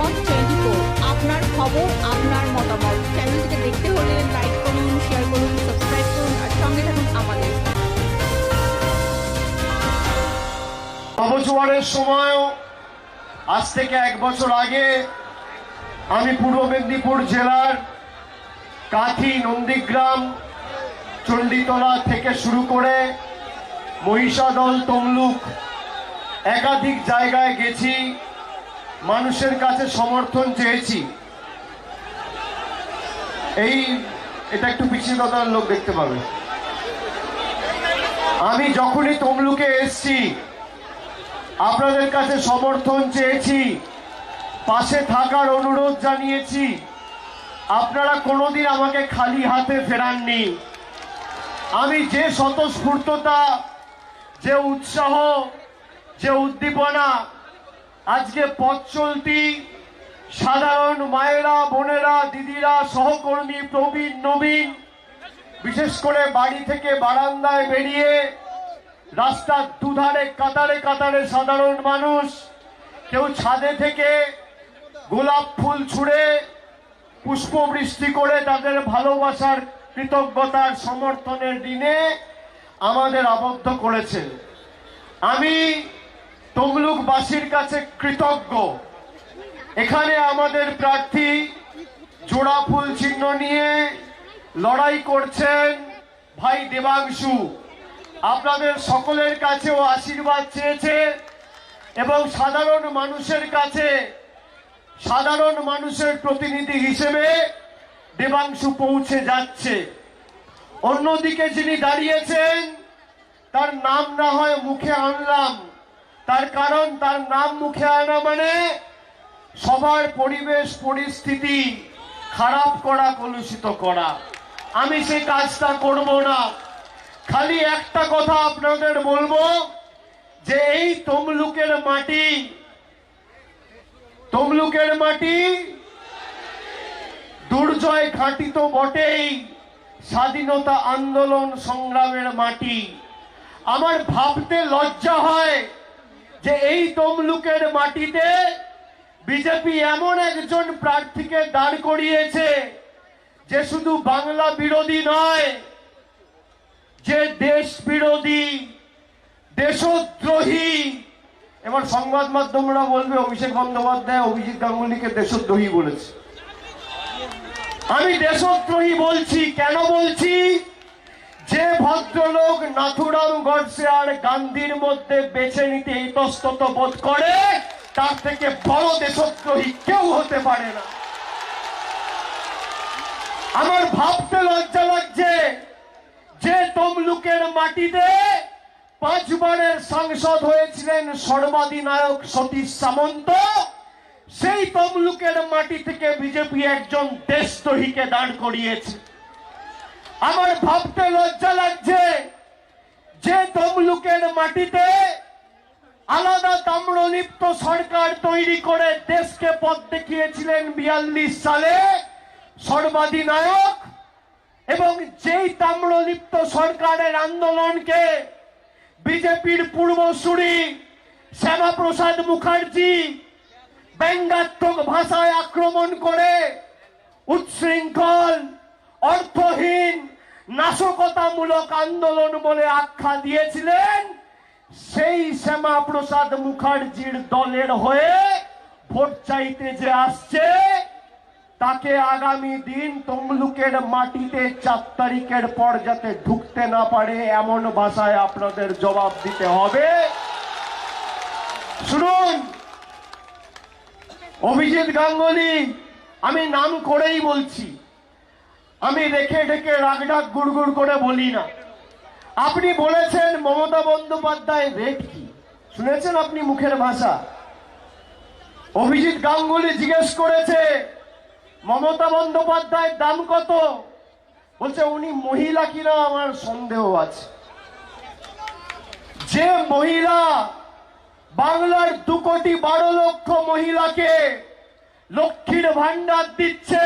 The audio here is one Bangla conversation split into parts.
জনমত টোয়েন্টি ফোর আপনার খবর, আপনার মতামত। চ্যানেলটিকে দেখতে হলে লাইক করুন শেয়ার করুন সাবস্ক্রাইব করুন, আর সঙ্গে থাকুন আমাদের। নবজোয়ারের সময়ও আজ থেকে এক বছর আগে আমি পূর্ব মেদিনীপুর জেলার কাথি, নন্দীগ্রাম, চণ্ডীতলা থেকে শুরু করে মহিষাদল, তমলুক একাধিক জায়গায় গেছি। মানুষের কাছে সমর্থন চেয়েছি। এই, এটা একটু পিছিয়ে লোক দেখতে পাবে। আমি যখনই তমলুকে এসছি, আপনাদের কাছে সমর্থন চেয়েছি, পাশে থাকার অনুরোধ জানিয়েছি, আপনারা কোনোদিন আমাকে খালি হাতে ফেরাননি। আমি যে স্বতঃস্ফূর্ততা, যে উৎসাহ, যে উদ্দীপনা আজকে পথ চলতি সাধারণ মায়েরা, বোনেরা, দিদিরা, সহকর্মী, প্রবীণ, নবীন, বিশেষ করে বাড়ি থেকে বারান্দায় বেরিয়ে রাস্তার দুধারে, কাতারে কাতারে সাধারণ মানুষ, কেউ ছাদে থেকে গোলাপ ফুল ছুঁড়ে পুষ্পবৃষ্টি করে তাদের ভালোবাসার কৃতজ্ঞতার সমর্থনের দিনে আমাদের আবদ্ধ করেছেন। আমি তমলুকবাসীর কাছে কৃতজ্ঞ। এখানে আমাদের প্রার্থী জোড়া ফুল চিহ্ন নিয়ে লড়াই করছেন ভাই দেবাংশু। আপনাদের সকলের কাছেও আশীর্বাদ চেয়েছে এবং সাধারণ মানুষের কাছে, সাধারণ মানুষের প্রতিনিধি হিসেবে দেবাংশু পৌঁছে যাচ্ছে। অন্যদিকে যিনি দাঁড়িয়েছেন, তার নাম না হয় মুখে আনলাম। তার কারণ তার নাম মুখে আনা মানে সবার পরিবেশ, পরিস্থিতি খারাপ করা, কলুষিত করা। আমি সেই কাজটা করব না। খালি একটা কথা আপনাদের বলব যে এই তমলুকের মাটি তমলুকের মাটি দুর্জয় ঘাঁটি তো বটেই স্বাধীনতা আন্দোলন সংগ্রামের মাটি। আমার ভাবতে লজ্জা হয় যে এই তমলুকের মাটিতে বিজেপি এমন একজন প্রার্থীকে দাঁড় করিয়েছে যে শুধু বাংলা বিরোধী নয়, যে দেশ বিরোধী, দেশদ্রোহী। এবার সংবাদ মাধ্যমরা বলবে, অভিষেক বন্দ্যোপাধ্যায় অভিজিৎ গাঙ্গুলিকে দেশদ্রোহী বলেছে। আমি দেশদ্রোহী বলছি, কেন বলছি? যে ভদ্রলোক নাথুরাম গডসে আর গান্ধীর মধ্যে বেছে নিতে ইতস্তত বোধ করে, তার থেকে বড় দেশদ্রোহী কেউ হতে পারে না। আমার ভাবতে লজ্জা লাগছে যে তমলুকের মাটিতে পাঁচবারের সাংসদ হয়েছিলেন সর্বাধিনায়ক সতীশ সামন্ত। সেই তমলুকের মাটি থেকে বিজেপি একজন দেশদ্রোহীকে দাঁড় করিয়েছে। আমার ভাবতে লজ্জা লাগছে যে তমলুকের মাটিতে আলাদা তাম্রলিপ্ত সরকার তৈরি করে দেশকে পথ দেখিয়েছিলেন বিয়াল্লিশ সালে সর্বাধিনায়ক এবং যেই তাম্রলিপ্ত সরকারের আন্দোলনকে বিজেপির পূর্বসূরি শ্যামাপ্রসাদ মুখার্জি ব্যঙ্গাত্মক ভাষায় আক্রমণ করে উচ্ছৃঙ্খল অর্থহীন, নাশকতামূলক আন্দোলন বলে আখ্যা দিয়েছিলেন সেই শ্যামাপ্রসাদ মুখার্জির দলের হয়ে ভোট চাইতে যে আসছে, তাকে আগামী দিন তমলুকের মাটিতে চার তারিখের পর যাতে ঢুকতে না পারে, এমন ভাষায় আপনাদের জবাব দিতে হবে। শুনুন, অভিজিৎ গাঙ্গুলি, আমি নাম করেই বলছি আমি রেখে ঢেকে রাগডাক গুড়গুড় করে বলি না। আপনি বলেছেন মমতা বন্দ্যোপাধ্যায় রেট কি? শুনেছেন আপনি মুখের ভাষা? অভিজিৎ গাঙ্গুলি জিজ্ঞেস করেছে, মমতা বন্দ্যোপাধ্যায়ের দাম কত? বলছে, উনি মহিলা কিনা আমার সন্দেহ আছে। যে মহিলা বাংলার দু কোটি বারো লক্ষ মহিলাকে লক্ষ্মীর ভান্ডার দিচ্ছে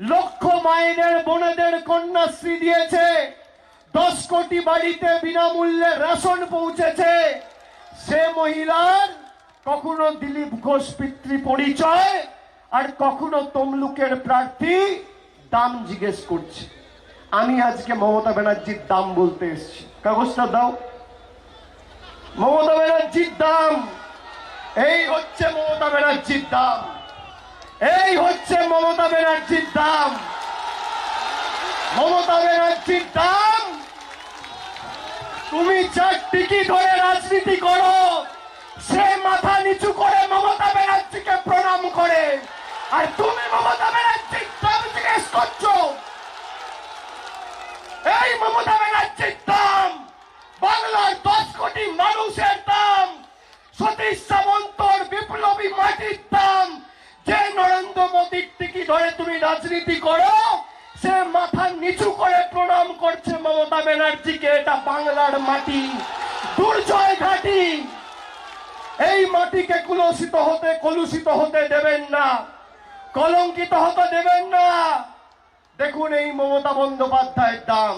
লক্ষ মায়েদের বোনেদের কন্যাশ্রী দিয়েছে। দশ কোটি বাড়িতে বিনামূল্যে রেশন পৌঁছেছে। সে মহিলার কখনো দিলীপ ঘোষ পিতৃ পরিচয় আর কখনো তমলুকের প্রার্থী দাম জিজ্ঞেস করছে। আমি আজকে মমতা ব্যানার্জির দাম বলতে এসেছি। কাগজটা দাও। মমতা ব্যানার্জির দাম, এই হচ্ছে মমতা ব্যানার্জির দাম। এই হচ্ছে মমতা ব্যানার্জির দাম। মমতা ব্যানার্জির দাম। তুমি যার টিকি ধরে রাজনীতি করো। সে মাথা নিচু করে মমতা ব্যানার্জিকে প্রণাম করে। আর তুমি মমতা ব্যানার্জির দাম জিজ্ঞেস করছ। এই মমতা ব্যানার্জির দাম। বাংলার দশ কোটি মানুষের দাম। সতীশ সামন্তর বিপ্লবী মাটির দাম। যে নরেন্দ্র মোদীর টিকি ধরে তুমি রাজনীতি করো, সে মাথা নিচু করে প্রণাম করছে মমতা ব্যানার্জিকে, এটা বাংলার মাটি, দুর্জয় ঘাটি। এই মাটিকে কুলসিত হতে, কলুষিত হতে দেবেন না, কলঙ্কিত হতে দেবেন না। দেখুন এই মমতা বন্দ্যোপাধ্যায়ের দাম।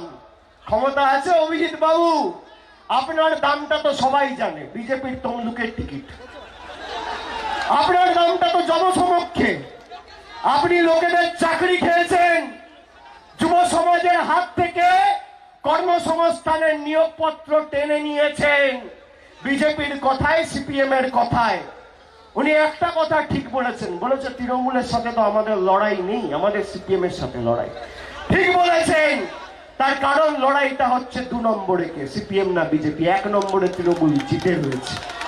ক্ষমতা আছে অভিজিৎ বাবু। আপনার দামটা তো সবাই জানে, বিজেপির তমলুকের টিকিট। আপনার নামটা তো জনসমক্ষে। আপনি লোকেদের চাকরি খেয়েছেন। যুব সমাজের হাত থেকে কর্মসংস্থানের নিয়োগপত্র টেনে নিয়েছেন। বিজেপির কথায়, সিপিএম এর কথায়। উনি একটা কথা ঠিক বলেছেন। বলেছে, তৃণমূলের সাথে তো আমাদের লড়াই নেই। আমাদের সিপিএম এর সাথে লড়াই। ঠিক বলেছেন। তার কারণ লড়াইটা হচ্ছে দু নম্বরে কে? সিপিএম না বিজেপি? এক নম্বরে তৃণমূল জিতে রয়েছে।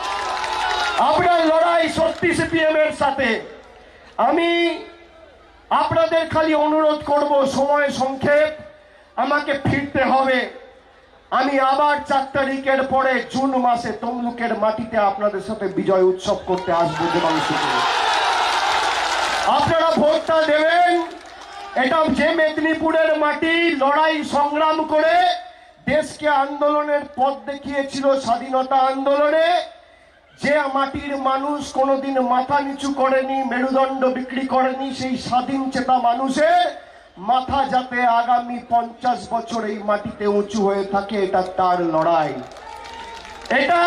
আপনার লড়াই সত্যি সিপিএম এর সাথে। আমি আপনাদের খালি অনুরোধ করব, সময় সংক্ষেপ, আমাকে ফিরতে হবে। আমি আবার চার তারিখের পরে জুন মাসে তমলুকের মাটিতে আপনাদের সাথে বিজয় উৎসব করতে আসব আপনারা ভোটটা দেবেন। এটা যে মেদিনীপুরের মাটি, লড়াই সংগ্রাম করে দেশকে আন্দোলনের পথ দেখিয়েছিল স্বাধীনতা আন্দোলনে। যে মাটির মানুষ কোনোদিন মাথা নিচু করেনি, মেরুদণ্ড বিক্রি করেনি, সেই স্বাধীন চেতা মানুষের মাথা যাতে আগামী পঞ্চাশ বছর এই মাটিতে উঁচু হয়ে থাকে, এটা তার লড়াই। এটা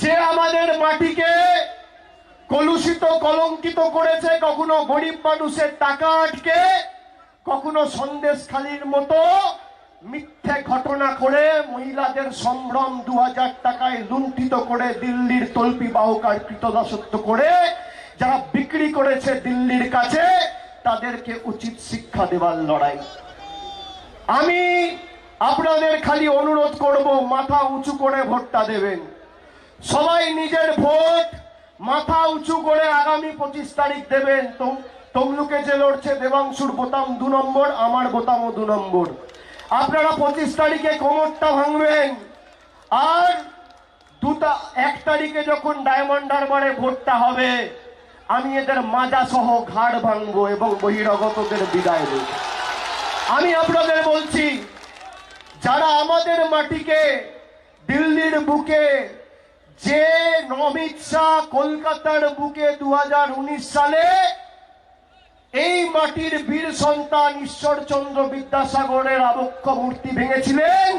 যে আমাদের মাটিকে কলুষিত, কলঙ্কিত করেছে, কখনো গরিব মানুষের টাকা আটকে, কখনো সন্দেশখালির মতো মিথ্যে ঘটনা করে মহিলাদের সম্ভ্রম দু হাজার টাকায় লুণ্ঠিত করে দিল্লির তল্পি বাহকার কৃতদাসত্ব করে যারা বিক্রি করেছে দিল্লির কাছে, তাদেরকে উচিত শিক্ষা দেওয়ার লড়াই। আমি আপনাদের খালি অনুরোধ করব, মাথা উঁচু করে ভোটটা দেবেন। সবাই নিজের ভোট, মাথা উঁচু করে আগামী পঁচিশ তারিখ দেবেন। তম- তমলুকে যে লড়ছে দেবাংশুর বোতাম দু নম্বর, আমার বোতামও দু নম্বর। আপনারা পঁচিশ তারিখে কোমরটা ভাঙবেন। আর দুটা, এক তারিখে যখন ডায়মন্ড হারবারে ভোটটা হবে, আমি এদের মাজা সহ ঘাড় ভাঙবো এবং বহিরাগতদের বিদায় দেব আমি আপনাদের বলছি, যারা আমাদের মাটিকে, দিল্লির বুকে, যে অমিত শাহ কলকাতার বুকে দু হাজার উনিশ সালে এই মাটির বীর সন্তান ঈশ্বরচন্দ্র বিদ্যাসাগরের আবক্ষ মূর্তি ভেঙেছিলেন।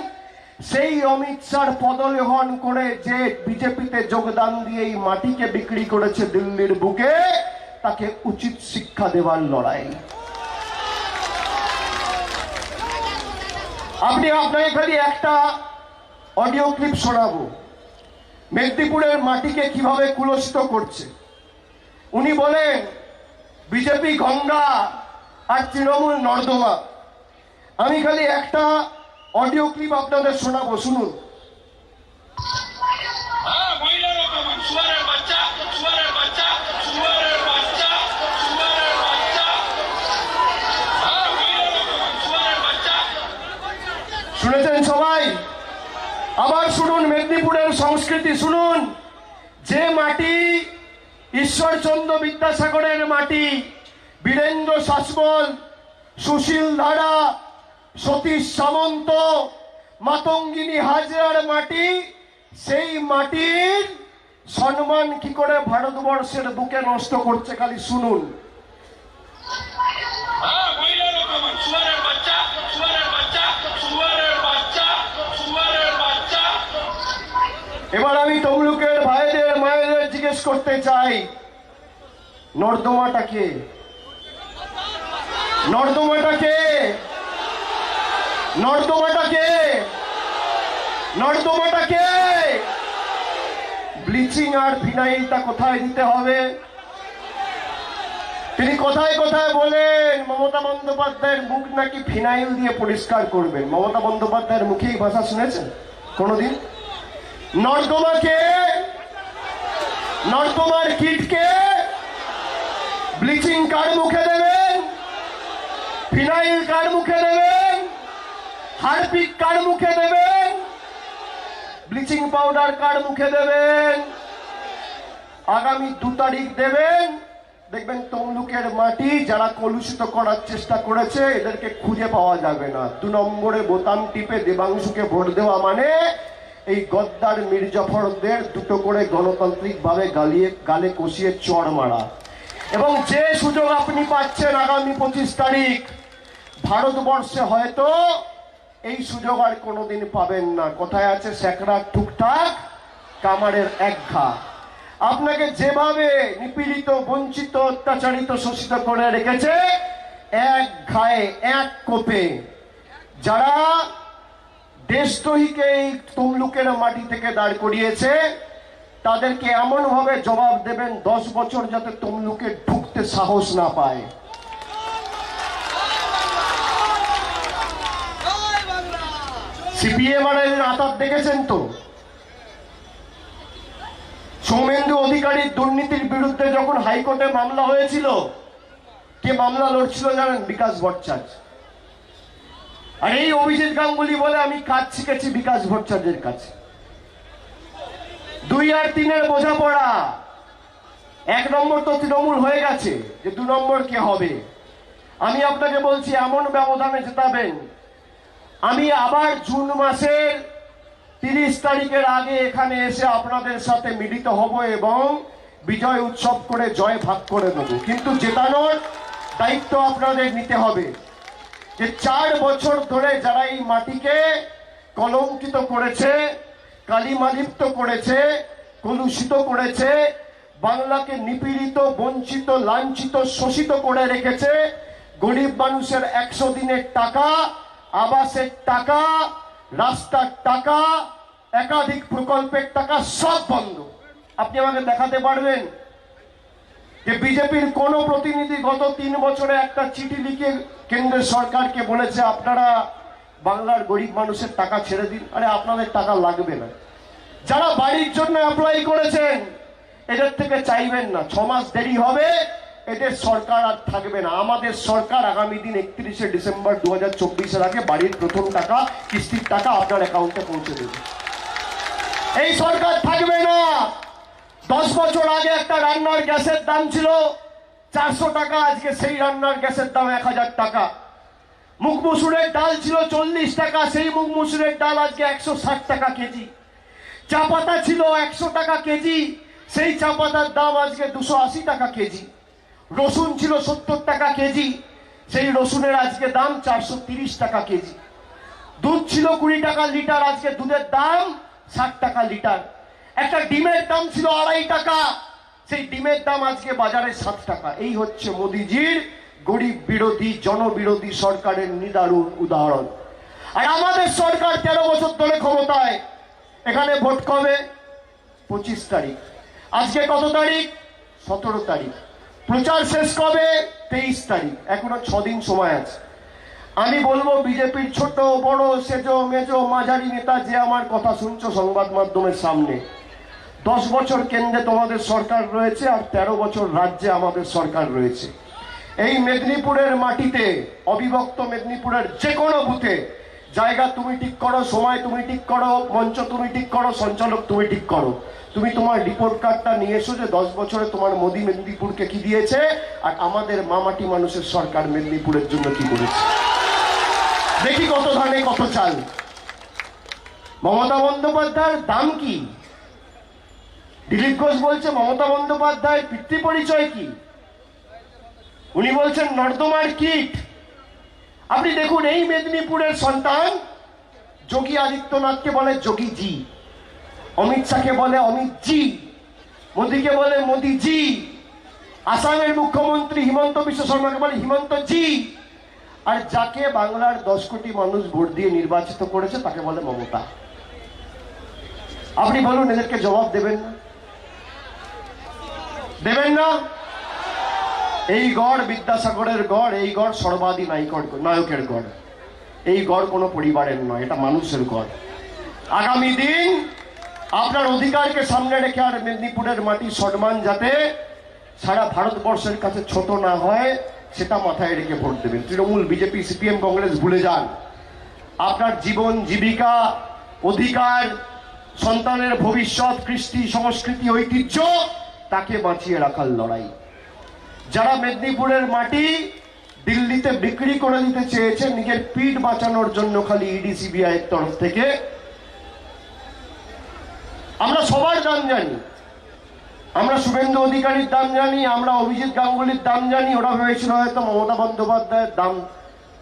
সেই অমিত শাহর পদলেহন করে যে বিজেপিতে যোগদান দিয়ে এই মাটিকে বিক্রি করেছে দিল্লির বুকে, তাকে উচিত শিক্ষা দেওয়ার লড়াই। আপনি আপনাকে খালি একটা অডিও ক্লিপ শোনাবো। মেদিনীপুরের মাটিকে কীভাবে কুলসিত করছে? উনি বলেন বিজেপি গঙ্গা আর তৃণমূল নর্দমা। আমি খালি একটা অডিও ক্লিপ আপনাদের শোনাবো শুনুন। শুনেছেন সবাই? আবার শুনুন মেদিনীপুরের সংস্কৃতি শুনুন। যে মাটি ঈশ্বরচন্দ্র বিদ্যাসাগরের মাটি বীরেন্দ্র শাসমল সুশীল ধারা সতীশ সামন্ত মাতঙ্গিনী হাজরার মাটি সেই মাটির সম্মান কি করে ভারতবর্ষের বুকে নষ্ট করছে খালি শুনুন। এবার আমি তমলুকের ভাইদের জিজ্ঞেস করতে চাই, নর্দমাটাকে। নর্দমাটাকে। নর্দমাটাকে। নর্দমাটাকে। ব্লিচিং আর ফিনাইলটা কোথায় দিতে হবে? তিনি কোথায় কোথায় বলেন, মমতা বন্দ্যোপাধ্যায়ের মুখ নাকি ফিনাইল দিয়ে পরিষ্কার করবেন? মমতা বন্দ্যোপাধ্যায়ের মুখে এই ভাষা শুনেছেন কোনোদিন? নর্দমাকে নর্দমার কিটকে ব্লিচিং কার মুখে দেবেন? ফিনাইল কার মুখে দেবেন? হারপিক কার মুখে দেবেন? ব্লিচিং পাউডার কার মুখে দেবেন? আগামী দু তারিখ দেবেন। দেখবেন তমলুকের মাটি যারা কলুষিত করার চেষ্টা করেছে, এদেরকে খুঁজে পাওয়া যাবে না। দু নম্বরে বোতাম টিপে দেবাংশুকে ভোট দেওয়া মানে এই গদ্দার মির্জাফরদের দুটো করে গণতান্ত্রিক ভাবে গালিয়ে, গালে কষিয়ে চড় মারা। এবং যে সুযোগ আপনি পাচ্ছেন আগামী পঁচিশ তারিখ, ভারতবর্ষে হয়তো এই সুযোগ আর কোনোদিন পাবেন না। কোথায় আছে স্যাকরা টুকটাক, কামারের এক ঘা। আপনাকে যেভাবে নিপীড়িত, বঞ্চিত, অত্যাচারিত শোষিত করে রেখেছে, এক ঘায়ে, এক কোপে। যারা দেশদ্রোহীকে এই তমলুকের মাটি থেকে দাঁড় করিয়েছে। তাদেরকে এমন ভাবে জবাব দেবেন দশ বছর যাতে তমলুকে ঢুকতে সাহস না পায়। সিপিএম আর দেখেছেন তো? সৌমেন্দু অধিকারীর দুর্নীতির বিরুদ্ধে যখন হাইকোর্টে মামলা হয়েছিল, কে মামলা লড়ছিল জানেন বিকাশ ভট্টাচার্য। আর এই অভিজিৎ গাঙ্গুলি বলে আমি কাজ শিখেছি বিকাশ ভট্টাচার্যের কাছে। দুই আর তিনের বোঝাপড়া। এক নম্বর তো তৃণমূল হয়ে গেছে যে দু নম্বর কে হবে। আমি আপনাকে বলছি, এমন ব্যবধানে জেতাবেন। আমি আবার জুন মাসের তিরিশ তারিখের আগে এখানে এসে আপনাদের সাথে মিলিত হব এবং বিজয় উৎসব করে জয় ভাগ করে দেব কিন্তু জেতানোর দায়িত্ব আপনাদের নিতে হবে। যে চার বছর ধরে যারা এই মাটিকে কলঙ্কিত করেছে, কালিমালিপ্ত করেছে, কলুষিত করেছে, বাংলাকে নিপীড়িত, বঞ্চিত, লাঞ্ছিত, শোষিত করে রেখেছে, গরিব মানুষের একশো দিনের টাকা, আবাসের টাকা, রাস্তার টাকা, একাধিক প্রকল্পের টাকা সব বন্ধ। আপনি আমাকে দেখাতে পারবেন? যে বিজেপির কোন প্রতিনিধি গত তিন বছরে একটা চিঠি লিখে কেন্দ্রের সরকারকে বলেছে, আপনারা বাংলার গরিব মানুষের টাকা ছেড়ে দিন। আরে, আপনাদের টাকা লাগবে না। যারা বাড়ির জন্য অ্যাপ্লাই করেছেন, এদের থেকে চাইবেন না। ছ মাস দেরি হবে, এদের সরকার আর থাকবে না। আমাদের সরকার আগামী দিন একত্রিশে ডিসেম্বর দু হাজার আগে বাড়ির প্রথম টাকা, কিস্তির টাকা আপনার অ্যাকাউন্টে পৌঁছে দেবে। এই সরকার থাকবে না। দশ বছর আগে একটা রান্নার গ্যাসের দাম ছিল চারশো টাকা, আজকে সেই রান্নার গ্যাসের দাম এক হাজার টাকা। মুগ মুসুরের ডাল ছিল চল্লিশ টাকা, সেই মুগ মুসুরের ডাল আজকে একশো ষাট টাকা কেজি। চা পাতা ছিল একশো টাকা কেজি, সেই চা পাতার দাম আজকে দুশো আশি টাকা কেজি। রসুন ছিল সত্তর টাকা কেজি, সেই রসুনের আজকে দাম চারশো তিরিশ টাকা কেজি। দুধ ছিল কুড়ি টাকা লিটার, আজকে দুধের দাম ষাট টাকা লিটার। একটা ডিমের দাম ছিল আড়াই টাকা। সেই ডিমের দাম আজকে বাজারে সাত টাকা। এই হচ্ছে মোদিজির গরিব বিরোধী, জনবিরোধী সরকারের নিদারুণ উদাহরণ। আর আমাদের সরকার তেরো বছর ধরে ক্ষমতায়। এখানে ভোট কবে? পঁচিশ তারিখ। আজকে কত তারিখ? সতেরো তারিখ। প্রচার শেষ কবে? তেইশ তারিখ। এখনও ছদিন সময় আছে। আমি বলব বিজেপির ছোট, বড়, সেজো, মেজো, মাঝারি নেতা যে আমার কথা শুনছো সংবাদ মাধ্যমের সামনে। দশ বছর কেন্দ্রে তোমাদের সরকার রয়েছে আর তেরো বছর রাজ্যে আমাদের সরকার রয়েছে। এই মেদিনীপুরের মাটিতে, অবিভক্ত মেদিনীপুরের যে কোনো বুথে, জায়গা তুমি ঠিক করো, সময় তুমি ঠিক করো, মঞ্চ তুমি ঠিক করো, সঞ্চালক তুমি ঠিক করো। তুমি তোমার রিপোর্ট কার্ডটা নিয়ে এসো যে দশ বছরে তোমার মোদী মেদিনীপুরকে কি দিয়েছে আর আমাদের মামাটি মানুষের সরকার মেদিনীপুরের জন্য কি করেছে। দেখি কত ধানে কত চাল। মমতা বন্দ্যোপাধ্যায়ের দাম কি? দিলীপ ঘোষ বলছে, মমতা বন্দ্যোপাধ্যায় পিতৃ পরিচয় কি? উনি বলছেন, নর্দমার কিট। আপনি দেখুন, এই মেদিনীপুরের সন্তান যোগী আদিত্যনাথকে বলে যোগী জি অমিত শাহকে বলে অমিত জি মোদিকে বলে মোদিজি, আসামের মুখ্যমন্ত্রী হিমন্ত বিশ্ব শর্মাকে বলে হিমন্ত জি আর যাকে বাংলার দশ কোটি মানুষ ভোট দিয়ে নির্বাচিত করেছে তাকে বলে মমতা। আপনি বলুন, এদেরকে জবাব দেবেন না? দেবেন না? এই গড় বিদ্যাসাগরের গড়, এই গড় সর্বাধি নায়কর নায়কের গড়। এই গড় কোনো পরিবারের নয়, এটা মানুষের গড়। আগামী দিন আপনার অধিকারকে সামনে রেখে আর মেদিনীপুরের মাটি সম্মান যাতে সারা ভারতবর্ষের কাছে ছোট না হয়, সেটা মাথায় রেখে ভোট দেবেন। তৃণমূল, বিজেপি, সিপিএম, কংগ্রেস, ভুলে যান। আপনার জীবন, জীবিকা, অধিকার, সন্তানের ভবিষ্যৎ, কৃষ্টি, সংস্কৃতি, ঐতিহ্য তাকে বাঁচিয়ে রাখার লড়াই। যারা মেদিনীপুরের মাটি দিল্লিতে বিক্রি করে দিতে চেয়েছে, নিজের পিঠ বাঁচানোর জন্য খালি ইডি সিবিআই তরফ থেকে। আমরা সবার দাম জানি। আমরা শুভেন্দু অধিকারীর দাম জানি, আমরা অভিজিৎ গাঙ্গুলির দাম জানি, ওরা ভেবেছিল হয়তো মমতা বন্দ্যোপাধ্যায়ের দাম,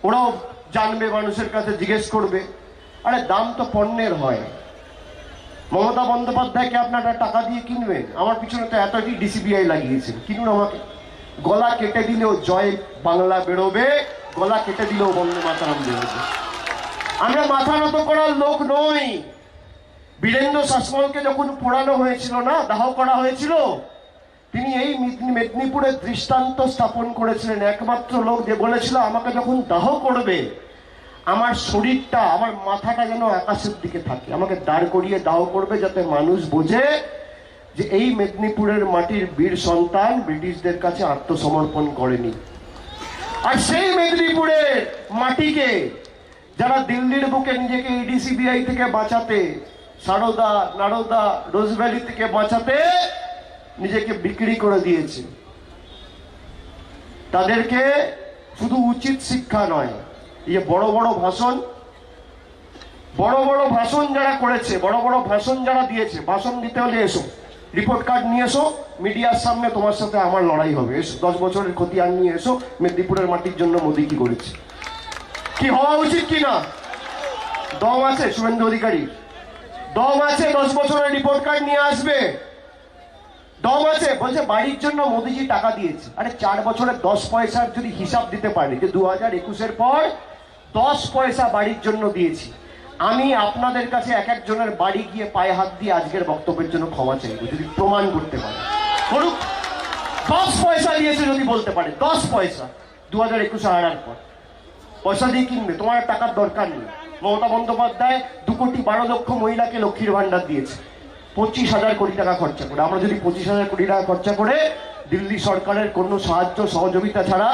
ওরাও জানবে, মানুষের কাছে জিজ্ঞেস করবে। আরে, দাম তো পণ্যের হয়। মমতা বন্দ্যোপাধ্যায়কে আপনারা টাকা দিয়ে কিনবেন? আমার পিছনে তো এতটি ডিসিবিআই লাগিয়েছেন। কিনুন আমাকে। গলা কেটে দিলেও জয় বাংলা বেরোবে, গলা কেটে দিলেও বন্দে মাতারাম বেরোবে। আমরা মাথা নত করার লোক নই। বীরেন্দ্র শাসমলকে যখন পোড়ানো হয়েছিল না, দাহ করা হয়েছিল, তিনি এই মেদিনী- মেদিনীপুরের দৃষ্টান্ত স্থাপন করেছিলেন। একমাত্র লোক যে বলেছিল, আমাকে যখন দাহ করবে আমার শরীরটা, আমার মাথাটা যেন আকাশের দিকে থাকে। আমাকে দাঁড় করিয়ে দাও করবে যাতে মানুষ বোঝে যে এই মেদিনীপুরের মাটির বীর সন্তান ব্রিটিশদের কাছে আত্মসমর্পণ করেনি। আর সেই মেদিনীপুরের মাটিকে যারা দিল্লির বুকে নিজেকে ইডিসিবিআই থেকে বাঁচাতে, সারদা, নারদা, রোজভ্যালি থেকে বাঁচাতে নিজেকে বিক্রি করে দিয়েছে। তাদেরকে শুধু উচিত শিক্ষা নয় যে বড় বড় ভাষণ, বড় বড় ভাষণ যারা করেছে, বড় বড় ভাষণ যারা দিয়েছে, ভাষণ দিতে হলে এসো। রিপোর্ট কার্ড নিয়ে এসো, মিডিয়ার সামনে তোমার সাথে আমার লড়াই হবে। এসো, দশ বছরের ক্ষতি আর নিয়ে এসো, মেদিনীপুরের মাটির জন্য মোদি কি করেছে। কি হওয়া উচিত কি না? দম আছে, শুভেন্দু অধিকারী। দম আছে, দশ বছরের রিপোর্ট কার্ড নিয়ে আসবে। দম আছে, বলছে বাড়ির জন্য মোদিজি টাকা দিয়েছে। আরে চার বছরের দশ পয়সার যদি হিসাব দিতে পারে, যে দু হাজার একুশের পর দশ পয়সা বাড়ির জন্য দিয়েছি। আমি আপনাদের কাছে এক একজনের বাড়ি গিয়ে পায়ে হাত দিয়ে আজকের বক্তব্যের জন্য ক্ষমা চাইব, যদি প্রমাণ করতে পারে। করুক দশ পয়সা দিয়েছে যদি বলতে পারে, দশ পয়সা। দু হাজার একুশে হারার পর। পয়সা দিয়ে কিনবে তোমার টাকার দরকার নেই। মমতা বন্দ্যোপাধ্যায় দু কোটি বারো লক্ষ মহিলাকে লক্ষ্মীর ভান্ডার দিয়েছে। পঁচিশ হাজার কোটি টাকা খরচা করে। আমরা যদি পঁচিশ হাজার কোটি টাকা খরচা করে দিল্লি সরকারের কোনো সাহায্য সহযোগিতা ছাড়া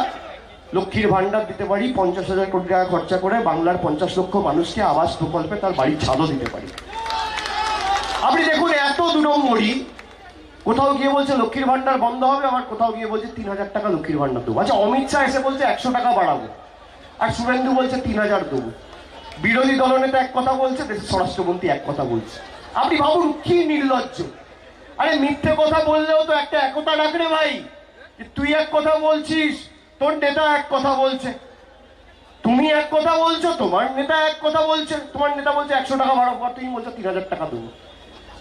লক্ষ্মীর ভান্ডার দিতে পারি, পঞ্চাশ হাজার কোটি টাকা খরচা করে বাংলার পঞ্চাশ লক্ষ মানুষকে আবাস প্রকল্পে তার বাড়ির ছাদও দিতে পারি। আপনি দেখুন, এত দু নম্বরই কোথাও গিয়ে বলছে লক্ষ্মীর ভান্ডার বন্ধ হবে, আবার কোথাও গিয়ে বলছে তিন হাজার টাকা লক্ষ্মীর ভান্ডার দেবো। আচ্ছা অমিত শাহ এসে বলছে একশো টাকা বাড়াবো, আর শুভেন্দু বলছে তিন হাজার দেবো। বিরোধী দলনেতা এক কথা বলছে দেশের স্বরাষ্ট্রমন্ত্রী এক কথা বলছে। আপনি ভাবুন, কি নির্লজ্জ। আরে মিথ্যে কথা বললেও তো একটা একতা রাখরে ভাই তুই এক কথা বলছিস তোর নেতা এক কথা বলছে। তুমি এক কথা বলছো, তোমার নেতা এক কথা বলছে, তোমার নেতা বলছে একশো টাকা বাড়াবো আর তুমি বলছো তিন হাজার টাকা দেবো।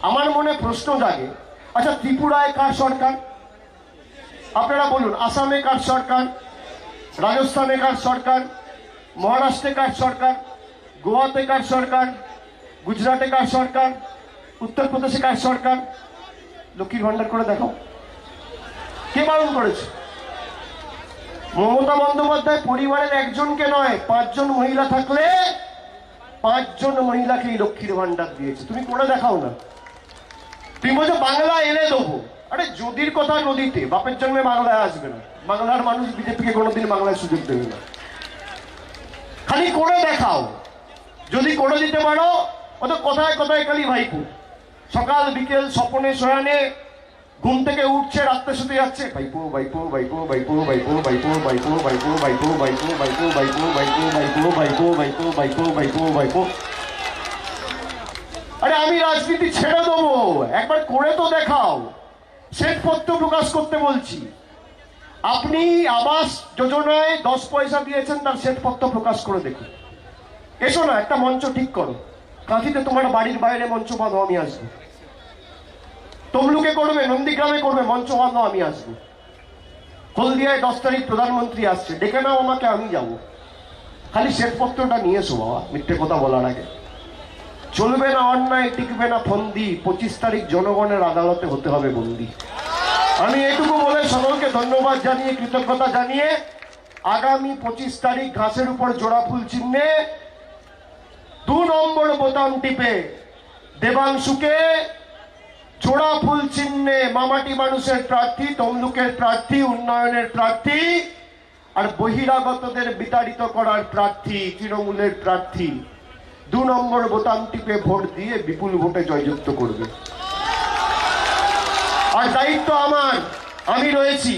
আমার মনে প্রশ্ন জাগে আচ্ছা ত্রিপুরায় কার সরকার? আপনারা বলুন, আসামে কার সরকার? রাজস্থানে কার সরকার? মহারাষ্ট্রে কার সরকার? গোয়াতে কার সরকার? গুজরাটে কার সরকার? উত্তরপ্রদেশে কার সরকার? লক্ষ্মীর ভান্ডার করে দেখো কে বারণ করেছে? মমতা বন্দ্যোপাধ্যায় পরিবারের একজনকে নয়, পাঁচজন মহিলা থাকলে পাঁচজন মহিলাকে এই লক্ষ্মীর ভান্ডার দিয়েছে। তুমি করে দেখাও না। তুমি বলছো, বাংলা এনে দেবো। আরে, যদির কথা নদীতে, বাপের জন্মে বাংলায় আসবে না। বাংলার মানুষ বিজেপিকে কোনোদিন বাংলায় সুযোগ দেবে না। খালি করে দেখাও। যদি করে দিতে পারো, অত কথায় কথায় খালি ভাইপো। সকাল, বিকেল, স্বপনে, শয়ানে ঘুম থেকে উঠছে রাত্রে শুতে যাচ্ছে ভাইপো ভাইপো ভাইপো ভাইপো ভাইপো ভাইপো ভাইপো ভাইপো ভাইপো ভাইপো ভাইপো ভাইপো ভাইপো ভাইপো ভাইপো ভাইপো ভাইপো ভাইপো ভাইপো আরে আমি রাজনীতি ছেড়ে দেবো একবার করে তো দেখাও শ্বেতপত্র প্রকাশ করতে বলছি আপনি আবাস যোজনায় দশ পয়সা দিয়েছেন তার শ্বেতপত্র প্রকাশ করে দেখুন এসো না একটা মঞ্চ ঠিক করো কাঁথিতে তোমার বাড়ির বাইরে মঞ্চ বাঁধো আমি আসব তমলুকে করবে, নন্দীগ্রামে করবে, মঞ্চ বন্ধ আমি আসব। হলদিয়ায় দশ তারিখ প্রধানমন্ত্রী আসছে, ডেকে নাও আমাকে, আমি যাব। খালি শ্বেতপত্রটা নিয়ে এসো, বাবা, মিথ্যে কথা বলার আগে। চলবে না অন্যায়, টিকবে না ফন্দি, পঁচিশ তারিখ জনগণের আদালতে হতে হবে বন্দি। আমি এটুকু বলে সকলকে ধন্যবাদ জানিয়ে, কৃতজ্ঞতা জানিয়ে, আগামী পঁচিশ তারিখ ঘাসের উপর জোড়া ফুল চিহ্নে, দু নম্বর বোতাম টিপে দেবাংশুকে জোড়া ফুল চিহ্নে মামাটি মানুষের প্রার্থী, তমলুকের প্রার্থী, উন্নয়নের প্রার্থী, আর বহিরাগতদের বিতাড়িত করার প্রার্থী, তৃণমূলের প্রার্থী। দু নম্বর বোতাম টিপে ভোট দিয়ে বিপুল ভোটে জয়যুক্ত করবে। আর দায়িত্ব আমার, আমি রয়েছি।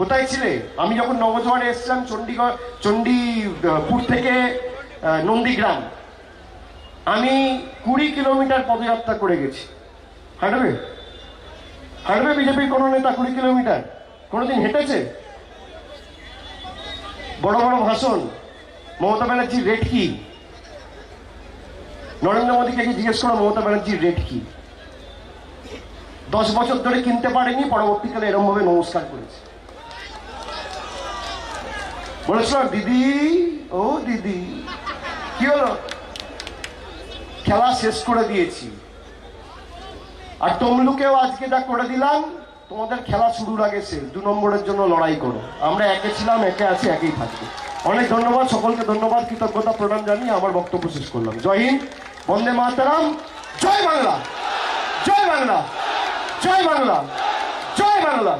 কোথায় ছিলে? আমি যখন নবজোয়ারে এসেছিলাম চণ্ডীগড় চণ্ডীপুর থেকে নন্দীগ্রাম, আমি কুড়ি কিলোমিটার পদযাত্রা করে গেছি। হাঁটবে? হাঁটবে বিজেপির কোনো নেতা কুড়ি কিলোমিটার? কোনোদিন হেঁটেছে? বড় বড় ভাষণ। মমতা ব্যানার্জির রেট কি? নরেন্দ্র মোদীকে জিজ্ঞেস করো, মমতা ব্যানার্জির রেট কি? দশ বছর ধরে কিনতে পারেনি, পরবর্তীকালে এরম ভাবে নমস্কার করেছে। বলেছিল দিদি, ও দিদি, কি হলো? খেলা শেষ করে দিয়েছি। আর তমলুকেও আজকে যা করে দিলাম, তোমাদের খেলা শুরুর আগে সে দু নম্বরের জন্য লড়াই করো। আমরা একে ছিলাম, একে আছি, একেই থাকব। অনেক ধন্যবাদ, সকলকে ধন্যবাদ, কৃতজ্ঞতা প্রণাম জানিয়ে আমার বক্তব্য শেষ করলাম। জয় হিন্দ, বন্দে মাতারাম, জয় বাংলা জয় বাংলা জয় বাংলা জয় বাংলা।